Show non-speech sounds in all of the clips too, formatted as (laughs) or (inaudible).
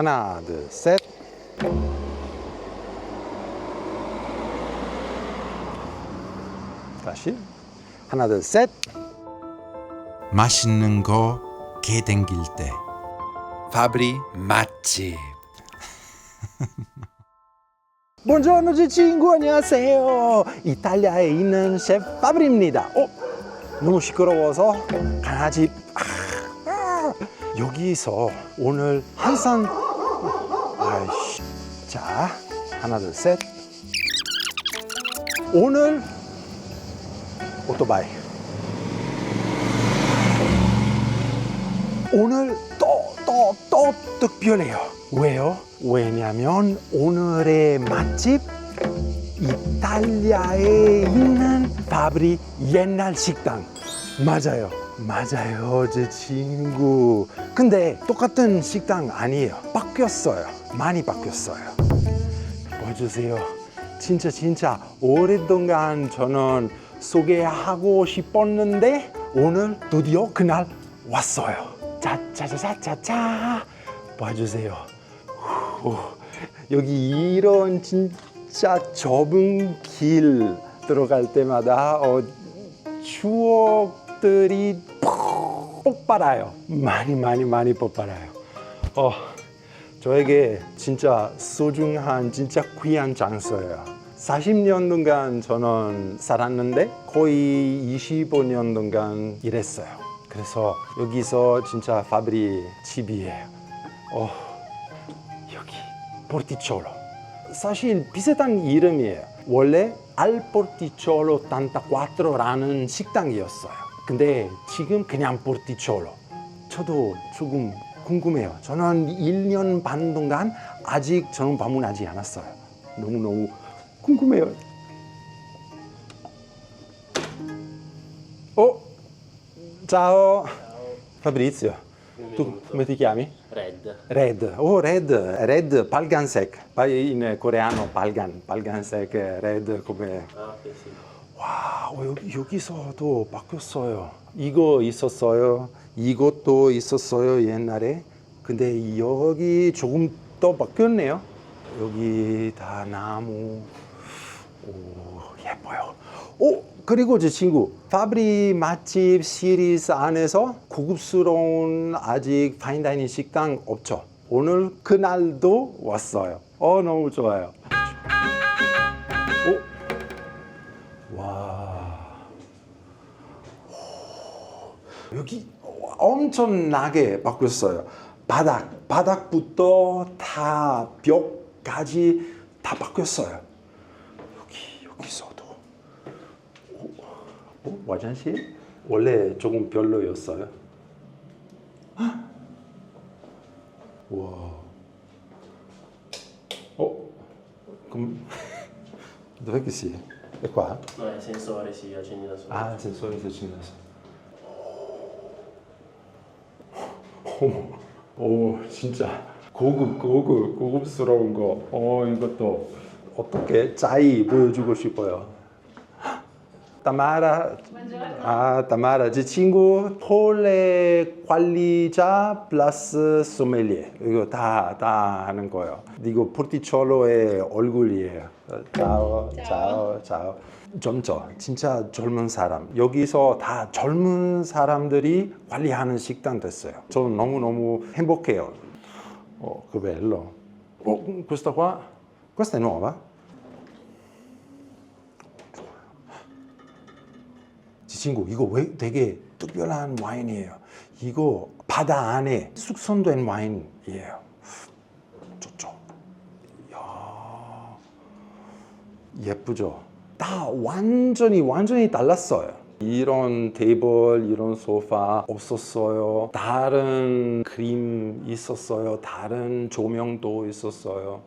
하나, 둘, 셋. 다시. 하나, 둘, 셋. 맛있는 거 개 댕길 때 파브리 맛집 본전노 제 친구 안녕하세요. 이탈리아에 있는 셰프 파브리입니다. 어? 너무 시끄러워서 강아지 아, 아. 여기서 오늘 항상 아이씨 자 하나 둘 셋 오늘 오토바이 오늘 또 또 또 특별해요. 왜요? 왜냐면 오늘의 맛집 이탈리아에 있는 파브리 옛날 식당 맞아요. 맞아요, 제 친구. 근데 똑같은 식당 아니에요. 바뀌었어요. 많이 바뀌었어요. 보여주세요. 진짜 진짜 오랫동안 저는 소개하고 싶었는데 오늘 드디어 그날 왔어요. 짜자자자자자 봐주세요. 후, 여기 이런 진짜 좁은 길 들어갈 때마다 어, 추억 들이 폭발해요. 많이 많이 많이 폭발해요. 어, 저에게 진짜 소중한 진짜 귀한 장소예요. 40년 동안 저는 살았는데 거의 25년 동안 일했어요. 그래서 여기서 진짜 파브리 집이에요. 어, 여기 포르티초로. 사실 비슷한 이름이에요. 원래 알포르티초로 탄타quattro라는 식당이었어요. 근데 지금 그냥 포르티초로. 저도 조금 궁금해요. 저는 1년 반 동안 아직 저는 방문하지 않았어요. 너무너무 궁금해요. 어? Ciao. Fabrizio. Tu come ti chiami? Red. Red. Oh, red. Red 빨간색. In coreano 빨간. 빨간색 red come Ah, ok, sì. 와, 어, 여기, 여기서도 바뀌었어요. 이거 있었어요. 이것도 있었어요, 옛날에. 근데 여기 조금 더 바뀌었네요. 여기 다 나무. 오, 예뻐요. 오, 그리고 제 친구. 파브리 맛집 시리즈 안에서 고급스러운 아직 파인다이닝 식당 없죠. 오늘 그날도 왔어요. 어, 너무 좋아요. 여기 엄청나게 바뀌었어요. 바닥, 바닥부터 다 벽까지 다 바뀌었어요. 여기, 여기서도. 오, 어, 화장실? 원래 조금 별로였어요. 헉! 와. 어? 그럼 dov'è che si? È qua? No, è sensore, sì, accendi da solo. 아, sensore si accendesse. 어머, 오, 진짜 고급, 고급, 고급스러운 거. 어, 이것도 어떻게 짜이 보여주고 싶어요. 타마라, 아, 타마라, 제 친구 폴레 관리자 플러스 소믈리에 이거 다, 다 하는 거예요. 이거 포르티초로의 얼굴이에요. 짜오, 짜오, 짜오. 젊죠. 진짜 젊은 사람. 여기서 다 젊은 사람들이 관리하는 식당 됐어요. 저는 너무너무 행복해요. Oh, che bello. Oh, questa 친구 이거 왜 되게 특별한 와인이에요. 이거 바다 안에 숙성된 와인이에요. 좋죠. 이야, 예쁘죠. 다 완전히 완전히 달랐어요. 이런 테이블, 이런 소파 없었어요. 다른 그림 있었어요. 다른 조명도 있었어요.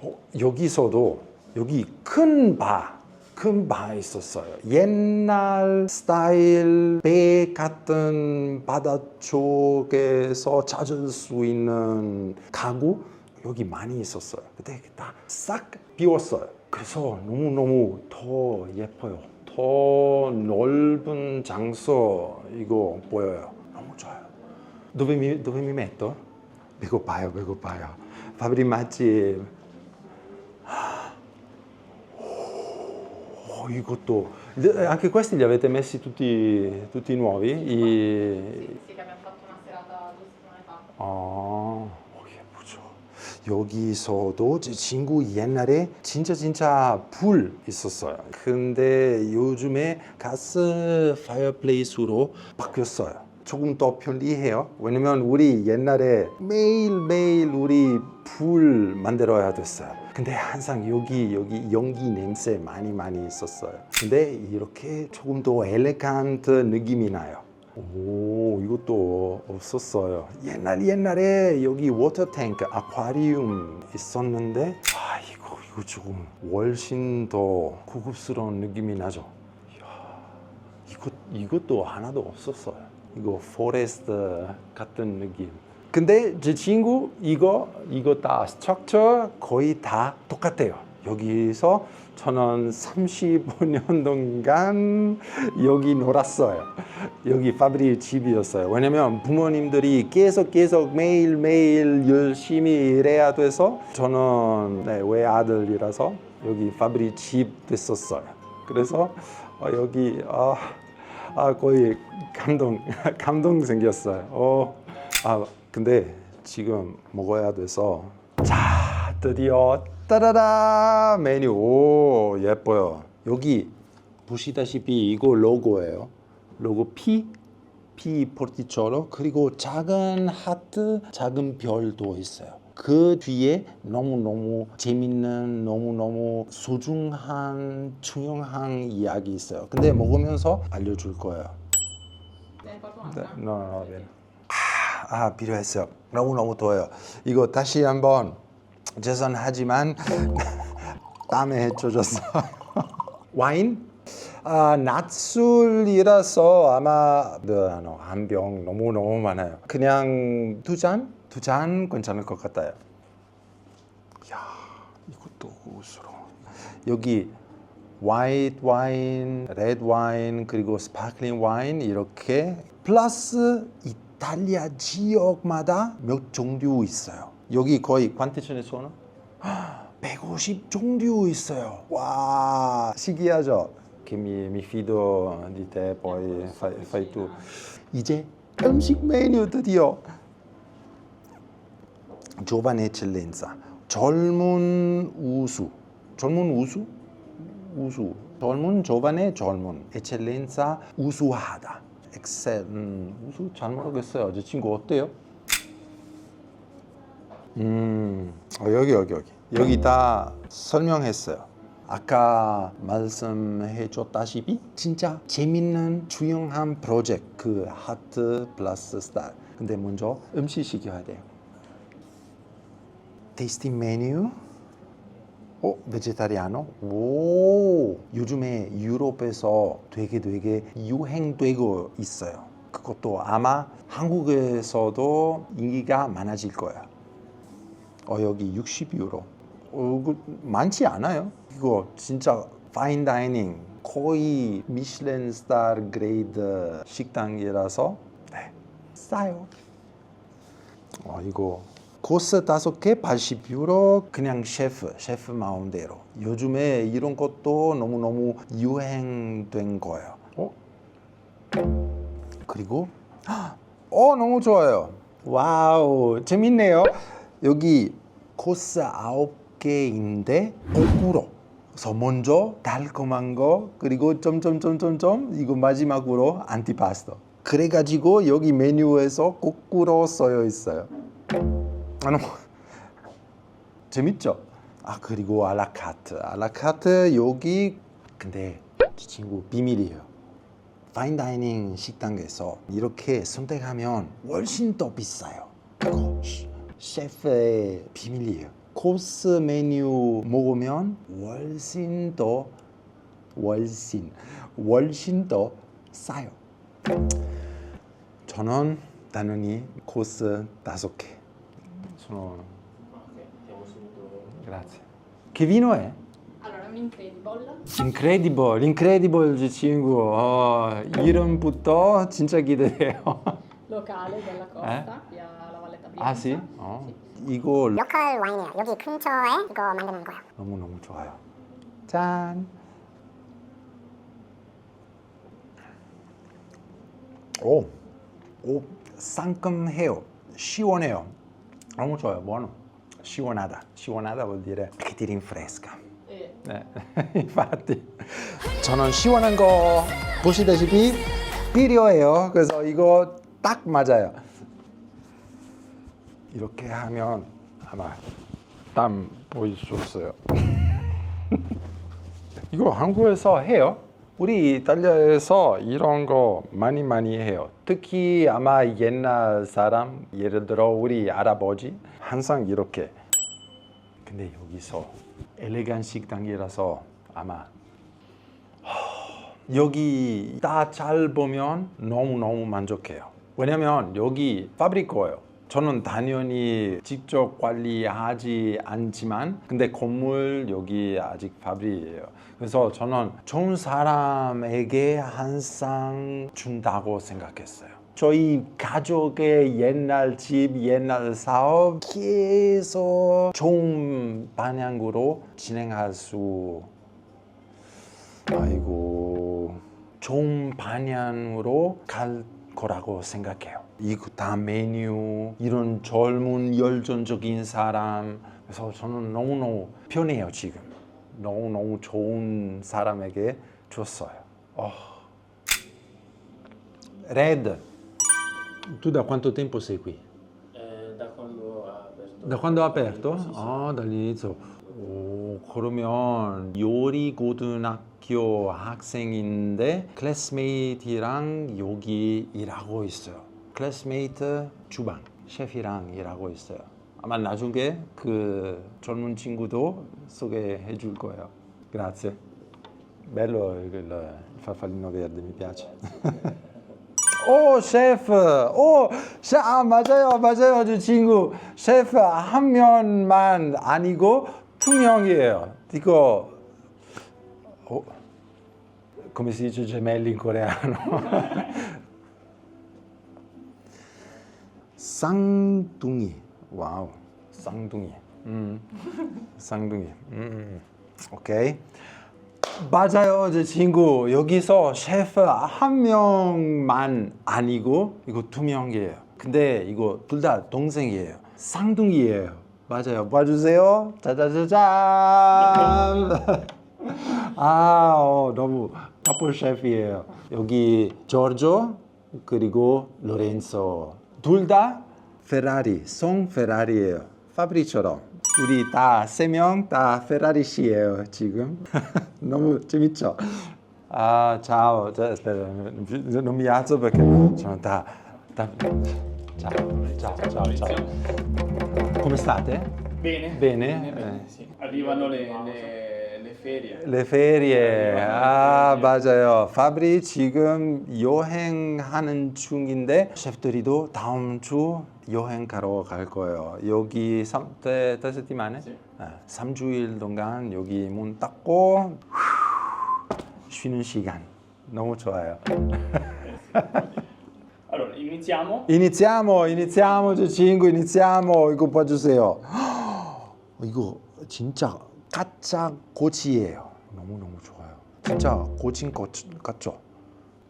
어, 여기서도 여기 큰 바, 큰 바 있었어요. 옛날 스타일 배 같은 바다 쪽에서 찾을 수 있는 가구 여기 많이 있었어요. 근데 다 싹 비웠어요. 그래서 너무너무 더 예뻐요. 더 넓은 장소 이거 보여요. 너무 좋아요. Dove mi, dove mi metto? 배고파요, 배고파요. 파브리 맛집. Oh, i것도 anche questi li avete messi tutti, tutti nuovi? I... Sì, che abbiamo fatto una serata due settimane fa. 아, 어, 예쁘죠. 여기서도 제 친구 옛날에 진짜 진짜 불 있었어요. 근데 요즘에 가스 파이어플레이스로 바뀌었어요. 조금 더 편리해요. 왜냐면 우리 옛날에 매일매일 우리 불 만들어야 됐어요. 근데 항상 여기 여기 연기 냄새 많이 많이 있었어요. 근데 이렇게 조금 더 엘레간트 느낌이 나요. 오 이것도 없었어요. 옛날 옛날에 여기 워터탱크 아쿠아리움 있었는데 아 이거 이거 조금 훨씬 더 고급스러운 느낌이 나죠. 이야, 이것 이것도 하나도 없었어요. 이거 포레스트 같은 느낌. 근데 제 친구 이거 이거 다 스트럭처 거의 다 똑같아요. 여기서 저는 35년 동안 여기 놀았어요. 여기 파브리 집이었어요. 왜냐면 부모님들이 계속 계속 매일 매일 열심히 일해야 돼서 저는 네, 외아들이라서 여기 파브리 집 됐었어요. 그래서 어, 여기 아, 아 거의 감동 (laughs) 감동 생겼어요. 어, 아 근데 지금 먹어야 돼서 자 드디어 따라라 메뉴. 오 예뻐요. 여기 보시다시피 이거 로고예요. 로고 P P 포르티초로 그리고 작은 하트 작은 별도 있어요. 그 뒤에 너무너무 재밌는 너무너무 소중한 중요한 이야기 있어요. 근데 먹으면서 알려줄 거예요. 네, no, no, no, bene. 아, 아, 필요했어요. 너무너무 더워요. 이거 다시 한번 죄송하지만 (laughs) 땀에 젖었어. 와인? 아, 낮술이라서 아마 한 병 너무 너무 많아요. 그냥 두 잔? 두 잔 괜찮을 것 같아요. 야, 이것도 고스러워. 여기 화이트 와인, 레드 와인 그리고 스파클링 와인 이렇게 플러스 이탈리아 지역마다 몇 종류 있어요. 여기 거의 sono? 150 종류 있어요. 와 신기하죠? Che mi, mi fido di te poi fai, fai tu. 이제 음식 메뉴 드디어 giovane eccellenza 젊은 우수 젊은 우수 우수 젊은 giovane 젊은 eccellenza 우수하다 엑셀 음, 우수 잘 모르겠어요 저 친구 어때요? 음. 어, 여기 여기 여기. 여기 다 설명했어요. 아까 말씀해 줬다시피 진짜 재밌는 중요한 프로젝트 그 하트 플러스 스타일. 근데 먼저 음식 시켜야 돼요. 테이스팅 메뉴 어? 베제타리아노? 오. 요즘에 유럽에서 되게 되게 유행되고 있어요. 그것도 아마 한국에서도 인기가 많아질 거예요 어 여기 60유로. 어, 그 많지 않아요. 이거 진짜 파인 다이닝 거의 미슐랭 스타 그레이드 식당이라서 네, 싸요. 어, 이거 코스 다섯 개 80유로 그냥 셰프 셰프 마음대로. 요즘에 이런 것도 너무너무 유행된 거예요. 어? 그리고 어 너무 좋아요. 와우 재밌네요 여기 코스 아홉 개인데 거꾸로. 그래서 먼저 달콤한 거 그리고 점점점점점 이거 마지막으로 안티파스타. 그래가지고 여기 메뉴에서 거꾸로 써여 있어요. 아, 재밌죠? 아 그리고 알라카트. 알라카트 여기 근데 이 친구 비밀이에요. 파인다이닝 식당에서 이렇게 선택하면 훨씬 더 비싸요. 그거 시- 셰프의 비밀이에요 코스 메뉴 먹으면 훨씬 더 훨씬 훨씬 더 싸요 저는 당연히 코스 다섯 개 subito. grazie che vino è? Allora, un incredible. Incredible, Incredible 이 친구 어, 이름부터 진짜 기대돼요 locale della costa, qui alla Valletta Bianca. 아, 씨? 어. 이거 로컬 와인이에요. 여기 근처에 이거 만드는 거예요. 너무 너무 좋아요. 짠. 오, 오 상큼해요. 시원해요. 너무 좋아요. buono. 시원하다. 시원하다 vuol dire che ti rinfresca. E 네, (laughs) infatti 저는 시원한 거 보시다시피 필요해요. 그래서 이거 딱 맞아요. 이렇게 하면 아마 땀 보일 수 없어요. (laughs) 이거 한국에서 해요. 우리 이탈리아에서 이런 거 많이 많이 해요. 특히 아마 옛날 사람, 예를 들어 우리 할아버지 항상 이렇게. 근데 여기서 엘레간 식당이라서 아마 여기 다 잘 보면 너무 너무 만족해요. 왜냐면 여기 파브리코예요. 저는 당연히 직접 관리하지 않지만 근데 건물 여기 아직 파브리예요. 그래서 저는 좋은 사람에게 항상 준다고 생각했어요. 저희 가족의 옛날 집, 옛날 사업 계속 좋은 방향으로 진행할 수 아이고 좋은 방향으로 갈 거라고 생각해요. 이거 다 메뉴 이런 젊은 열정적인 사람 그래서 저는 너무너무 편해요 지금 너무너무 좋은 사람에게 줬어요. 어. Red, tu da quanto tempo sei qui? Eh, da quando ha aperto? Da quando ha aperto? 아, dall'inizio. 오, 그러면 요리 고등학교 학생인데 클래스메이트랑 여기 일하고 있어요. 클래스메이트 주방 셰프랑 일하고 있어요. 아마 나중에 그 젊은 친구도 소개해 줄 거예요. Grazie. Bello il, farfallino verde, mi piace. 오 셰프 오 셰, 아 맞아요 맞아요 저 친구 셰프 한 면만 아니고 두 명이에요 이거 어, come si dice gemelli in coreano 쌍둥이 와우 쌍둥이 음 쌍둥이 음 오케이 맞아요, 제 친구. 여기서 셰프 한 명만 아니고 이거 두 명이에요. 근데 이거 둘 다 동생이에요. 쌍둥이에요. 맞아요. 봐주세요. 짜자자잔. (laughs) 아, 어, 너무 커플 셰프예요. 여기 조르조 그리고 로렌소 둘 다 페라리, 송 페라리예요. 파브리처럼. 우리 다 세 명 다 페라리 씨예요 지금. (laughs) 너무 재밌죠? 아. 자, mi alzo perché sono da, da... Ciao, ciao, ciao, ciao. Come state? Bene. Bene? bene, Eh. sì. Arrivano le, le- le ferie. Le ferie. 아, 맞아요. 파브리 지금 여행하는 중인데 셰프들이도 다음 주 여행 가러 갈 거예요. 여기 3, 때, 때 settimane? Sì. 아, 3주일 동안 여기 문 닫고 쉬는 시간. 너무 좋아요. Iniziamo. Iniziamo, iniziamo, 저 친구, iniziamo. 이거 봐주세요. 이거 진짜 가짜 고치예요. 너무 너무 좋아요. 진짜 고친 것 같죠?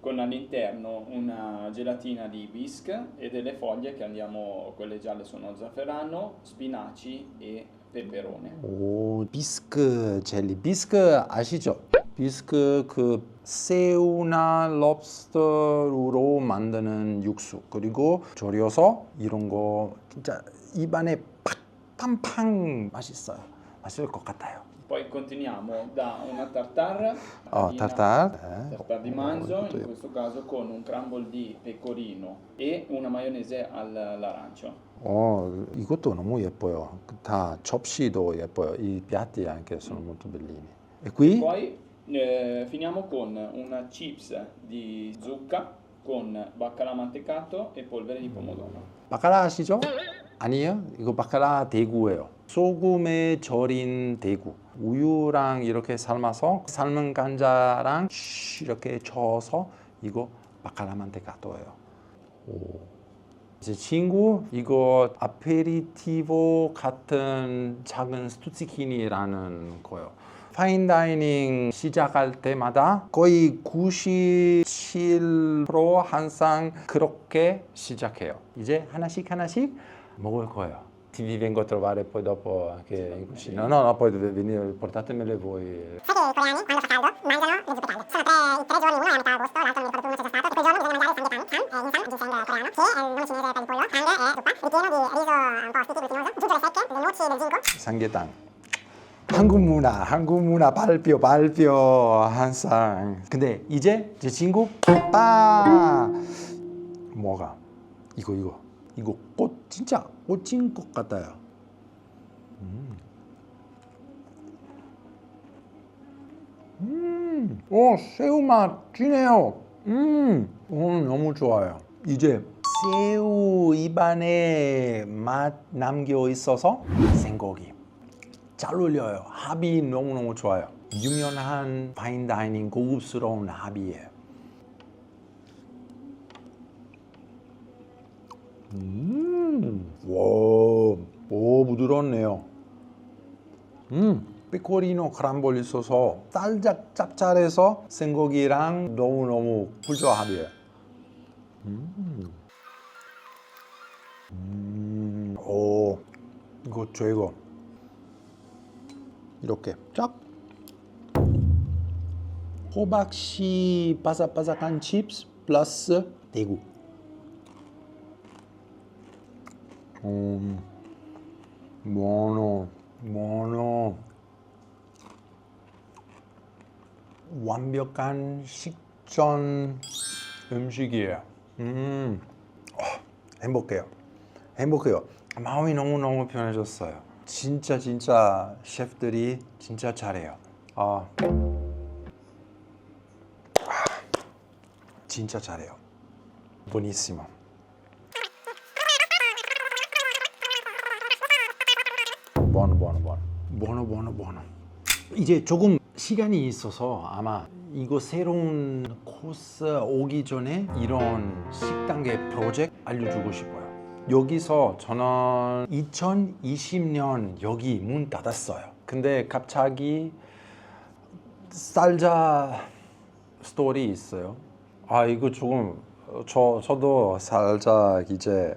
Con all'interno una gelatina di bisque e delle foglie che andiamo, quelle gialle sono zafferano, spinaci e peperone. 오, 비스크 젤리. 비스크 아시죠? 비스크 그 새우나 럽스터로 만드는 육수. 그리고 졸여서 이런 거 진짜 입안에 팍 팡팡 맛있어요. 맛있을 것 같아요. Poi continuiamo da una tartare, 어, farina- tartar. 예. tartare di manzo, in questo caso con un crumble di pecorino e una maionese all'arancio. 어, 이것도 너무 예뻐요. 다 접시도 예뻐요. I piatti anche sono molto bellini. E qui? Poi eh, finiamo con una chips di zucca con baccalà mantecato e polvere di pomodoro. 바카라 아시죠? 아니에요? 이거 바카라 대구예요. 소금에 절인 대구. 우유랑 이렇게 삶아서 삶은 감자랑 쉬 이렇게 저어서 이거 바카라 만테카토예요. 오, 제 친구 이거 아페리티보 같은 작은 스투치키니라는 거요. 파인다이닝 시작할 때마다 거의 97% 항상 그렇게 시작해요. 이제 하나씩 하나씩 먹을 거예요. Ti vengo a trovare poi dopo che in cucina. No, no, poi venire, portatemele voi. Sai che i coreani quando fa caldo mangiano le zuppe calde. Sono tre, i tre giorni, uno è a metà agosto, l'altro non ricordo più come sia stato. Quei giorni bisogna mangiare samgyetang, chan, eh, insam, ginseng coreano, che è il nome cinese per il pollo, tang è zuppa, ripieno di riso un po' sticky glutinoso, zucchero secche, delle noci e del zinco. 삼계탕. 한국 문화, 한국 문화 발표, 발표 항상. 근데 이제 제 친구 빠 뭐가 이거 이거 이거 꽃 진짜 꽃인 것 같아요. 음, 음, 오 새우 맛 진해요. 음, 오늘 너무 좋아요. 이제 새우 입안에 맛 남겨 있어서 생고기. 잘 어울려요. 합이 너무너무 좋아요. 유명한 파인다이닝 고급스러운 합이에요. 음, 와, 오 부드럽네요. 음, 페코리노 크람볼 있어서 살짝 짭짤해서 생고기랑 너무너무 훌륭합이에요. 음, 음, 오, 이거 최고. 이렇게 쫙. 호박씨 바삭바삭한 칩스 플러스 대구. 음, 모노 모노. 완벽한 식전 음식이에요. 음, 어, 행복해요. 행복해요. 마음이 너무너무 편해졌어요 진짜 진짜 셰프들이 진짜 잘해요. 아, 진짜 잘해요. buonissimo buono buono buono buono buono buono 이제 조금 시간이 있어서 아마 이거 새로운 코스 오기 전에 이런 식당의 프로젝트 알려주고 싶어요 여기서 저는 2020년 여기 문 닫았어요 근데 갑자기 쌀자 스토리 있어요 아 이거 조금 저 저도 살짝 이제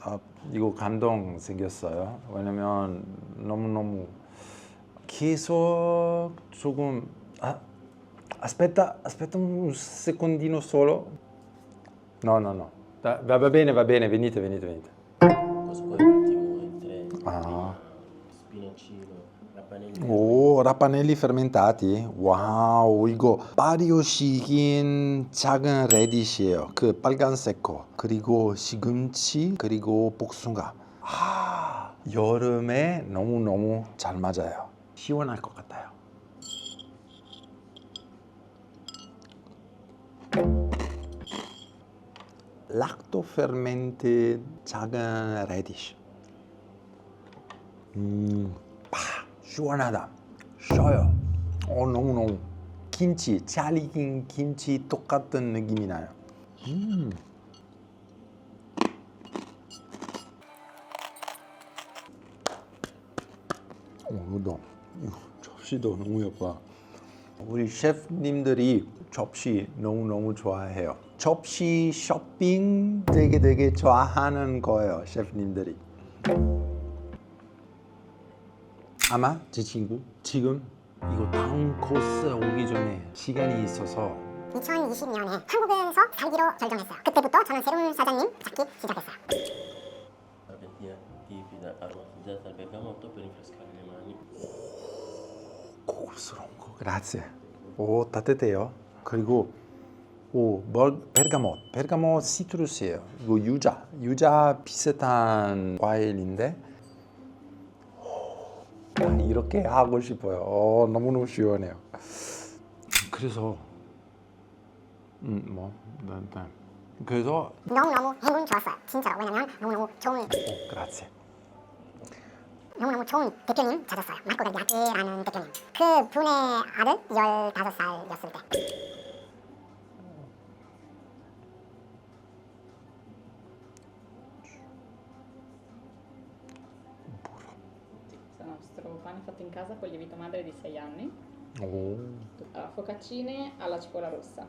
아, 이거 감동 생겼어요. 왜냐면 너무 너무 계속 조금 아 aspetta aspetta un secondino solo. No no no. Da- va, va bene va bene venite venite venite. Questo poi mettimo in tre, 아. spinacino, rapanelli. 오 라파넬리 fermentati. 와우 이거 빠리오 식인 작은 레디시예요. 그 빨간색 거. 그리고 시금치 그리고 복숭아. 아 여름에 너무 너무 잘 맞아요. 시원할 것 같아요. 락토 페르멘트 작은 레디시. 음. 파 시원하다 쉬어요 어 너무 너무 김치 잘 익힌 김치 똑같은 느낌이 나요 음. 어, 이거 접시도 너무 예뻐 우리 셰프님들이 접시 너무 너무 좋아해요 접시 쇼핑 되게 되게 좋아하는 거예요 셰프님들이. 아마 제 친구 지금 이거 다음 코스 오기 전에 시간이 있어서 2020년에 한국에서 살기로 결정했어요. 그때부터 저는 새로운 사장님 찾기 시작했어요. 고급스러운 거. Grazie 오 따뜻해요. 그리고 오 뭘, 베르가못 베르가못 시트루스예요 이거 유자 유자 비슷한 과일인데 오, 이렇게 하고 싶어요 오, 너무너무 시원해요 그래서 음뭐 네, 네. 그래서 너무너무 행운 좋았어요. 진짜로. 왜냐면 너무너무 좋은 오 grazie 너무너무 좋은 대표님 찾았어요. 마코 델비아티라는 대표님. 그 분의 아들 15살이었을 때. casa con lievito madre di 6 anni. 오. Allora, focaccine alla cipolla rossa.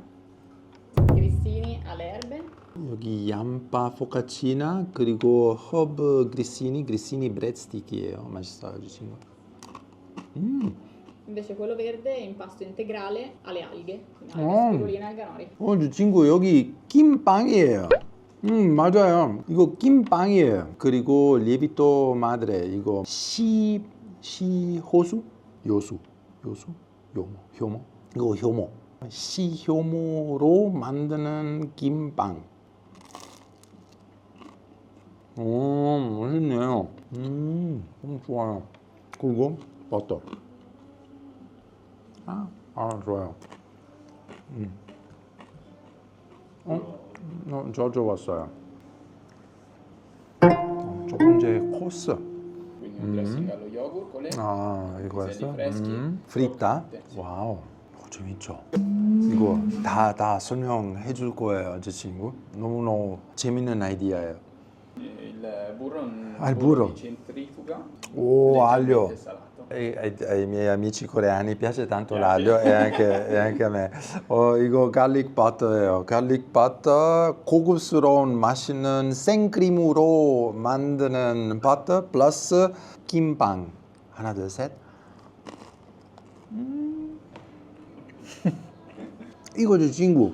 Grissini alle erbe. 여기 얌바 포카치나 그리고 허브 그리시니 그리시니 브레드스틱이에요. 맛있어요, 이 친구. Invece quello verde è impasto integrale alle alghe. Quindi alghe, Oh. spirulina e alganori. 어, 이 친구 여기 김빵이에요. 음, 맞아요. 이거 김빵이에요. 그리고 리비토 마드레 이거 시 시호수 요수 요수 요모 효모 이거 효모 시효모로 만드는 김빵. 오, 맛있네요. 음, 너무 좋아요. 그리고 버터. 아, 아 좋아요. 어? 어, 저 좋았어요. 어, 첫 번째 코스. Le 아 이거였어? 음, 프리타. 와우. 어, 재밌죠. 이거 다 다 설명해 줄 거예요, 제 친구. 너무 너무 재밌는 아이디어예요. Ah, di centrifuga 오, 알려. Ai, ai- miei amici coreani piace tanto l'aglio e anche, e anche a me. 어, 이거 garlic butter예요. garlic butter 고급스러운 맛있는 생크림으로 만드는 버터 플러스 김빵. 하나 둘 셋. 음. 이거죠 친구.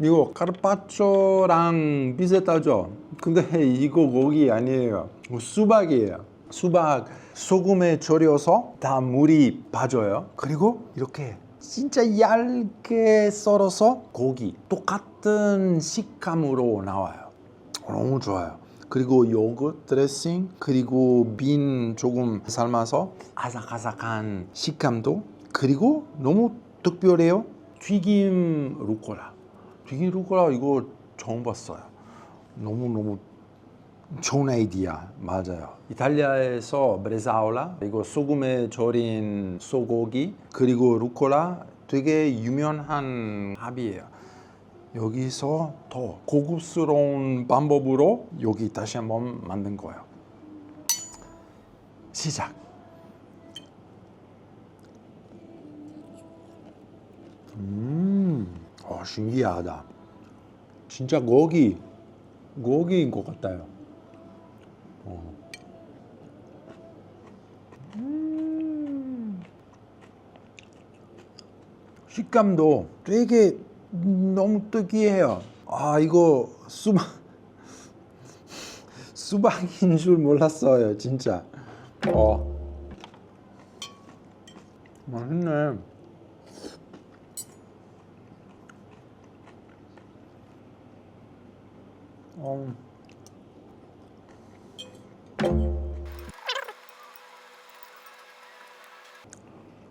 이거 카르파초랑 비슷하죠. 근데 이거 고기 아니에요. 수박이에요. 수박 소금에 절여서 다 물이 빠져요. 그리고 이렇게 진짜 얇게 썰어서 고기 똑같은 식감으로 나와요. 너무 좋아요. 그리고 요거트 드레싱 그리고 빈 조금 삶아서 아삭아삭한 식감도 그리고 너무 특별해요. 튀김 루꼴라. 튀김 루꼴라 이거 처음 봤어요. 너무 너무 좋은 아이디어 맞아요. 이탈리아에서 브레사올라 이거 소금에 절인 소고기 그리고 루꼴라 되게 유명한 합이에요. 여기서 더 고급스러운 방법으로 여기 다시 한번 만든 거예요. 시작. 음, 어, 신기하다. 진짜 고기, 고기인 것 같아요. 어. 음. 식감도 되게 너무 특이해요. 아 이거 수박 (laughs) 수박인 줄 몰랐어요, 진짜. 어. 맛있네. 어.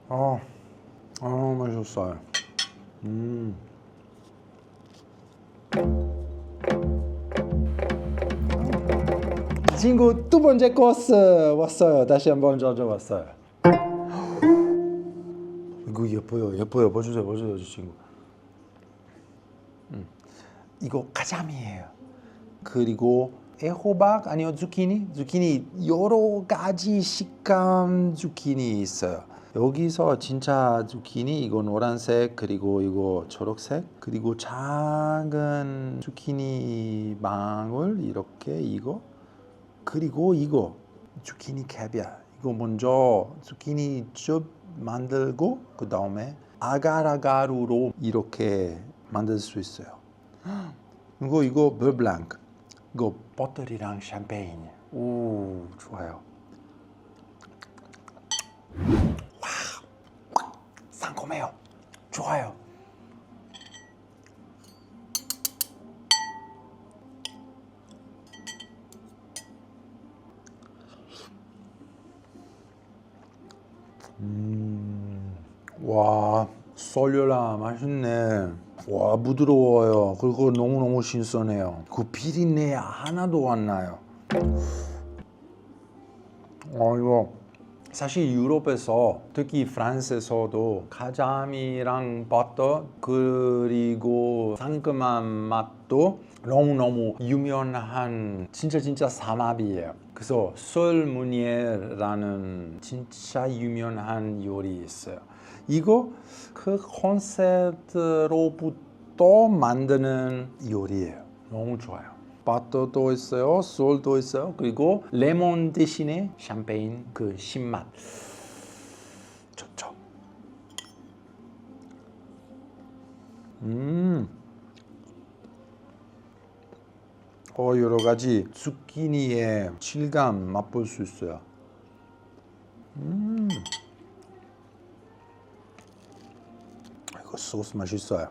아, 아 맛있어요. 음. 친구 두 번째 코스 왔어요. 다시 한번 젖어왔어요. (gasps) 이거 예뻐요, 예뻐요. 보여주세요, 보여주세요, 저 친구. 음. 이거 가자미예요. 그리고 애호박 아니요 zucchini 여러 가지 식감 zucchini 있어요. 여기서 진짜 zucchini 이거 노란색 그리고 이거 초록색 그리고 작은 zucchini 방울 이렇게 이거 그리고 이거 zucchini 캐비아 이거 먼저 zucchini 즙 만들고 그 다음에 아가라가루로 이렇게 만들 수 있어요. (gasps) 이거 이거 베블랑크 이거 버터리랑 샴페인. 오 좋아요. 와 상콤해요. 좋아요. 와 썰려라 맛있네 와 부드러워요 그리고 너무너무 신선해요 그 비린내 하나도 안 나요 어 이거 사실 유럽에서 특히 프랑스에서도 가자미랑 버터 그리고 상큼한 맛도 너무너무 유명한 진짜 진짜 삼합이에요. 그래서 솔무니에라는 진짜 유명한 요리 있어요. 이거 그 컨셉트로부터 만드는 요리예요. 너무 좋아요. 버터도 있어요, 솔도 있어요. 그리고 레몬 대신에 샴페인 그 신맛 좋죠. 음. 어, 여러 가지 zucchini의 질감 맛볼 수 있어요. 음. 소스 맛있어요.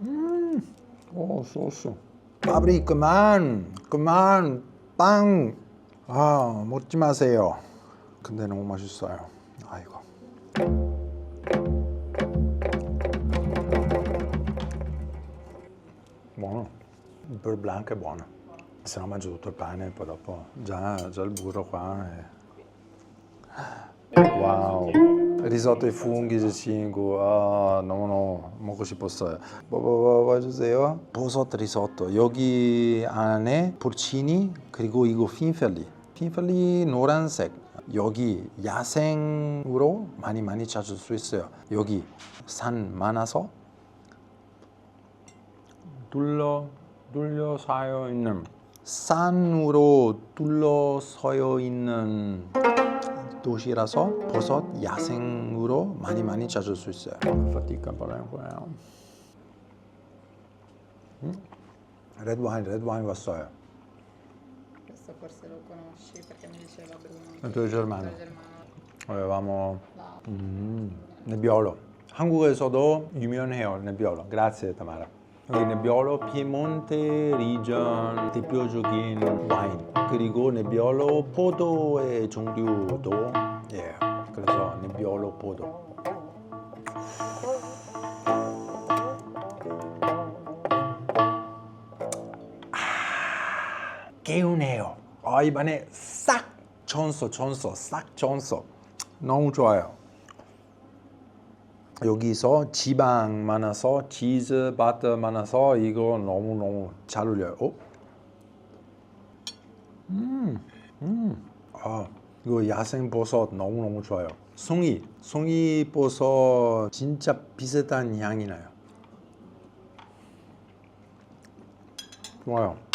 음. 오, 소스. 파브리 그만, 그만, 빵. 아, 먹지 마세요. 근데 너무 맛있어요. 아이고. Buono. Il beurre blanc è buono. Se no mangio tutto il pane, poi dopo già, già il burro qua. È... 와우. 리조또 funghi 친구. 아, 너무너무 먹고 싶었어요. 봐봐 주세요. 버섯 리조또. 여기 안에 porcini 그리고 이거 핀펠리. 핀펠리 노란색. 여기 야생으로 많이 많이 찾을 수 있어요. 여기 산 많아서 둘러 둘러싸여 있는 산으로 둘러서여 있는 도시라서 버섯 야생으로 많이 많이 찾을 수 있어요. Parlare qua. Red wine, red wine 왔어요. Questo forse lo conosci perché mi diceva Bruno. Il tuo germano. Il tuo germano. avevamo. 음, nebbiolo. 한국에서도 유명해요, nebbiolo. Grazie Tamara. 여기 nebbiolo Piemonte region 대표적인 와인. 그리고 nebbiolo 포도의 종류도 예. 그래서 nebbiolo 포도. 아, 개운해요. 아, 입안에 싹 전서, 전서, 싹 전서. 너무 좋아요. 여기서 지방 많아서 치즈, 바터 많아서 이거 너무 너무 잘 어울려요. 어? 음, 음, 아 이거 야생 버섯 너무 너무 좋아요. 송이, 송이 버섯 진짜 비슷한 향이 나요. 좋아요.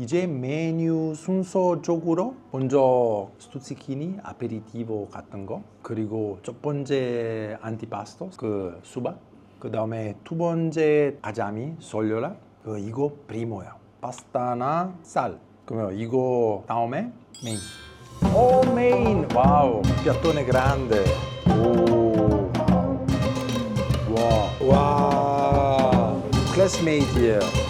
이제 메뉴 순서적으로 먼저 스투치키니 아페리티보 같은 거 그리고 첫 번째 안티파스토 그 수박 그 다음에 두 번째 가자미 솔려라 그 이거 프리모야 파스타나 쌀. 그러면 이거 다음에 메인. 오 메인! 와우 piattone grande 오와와 클래스메이트예요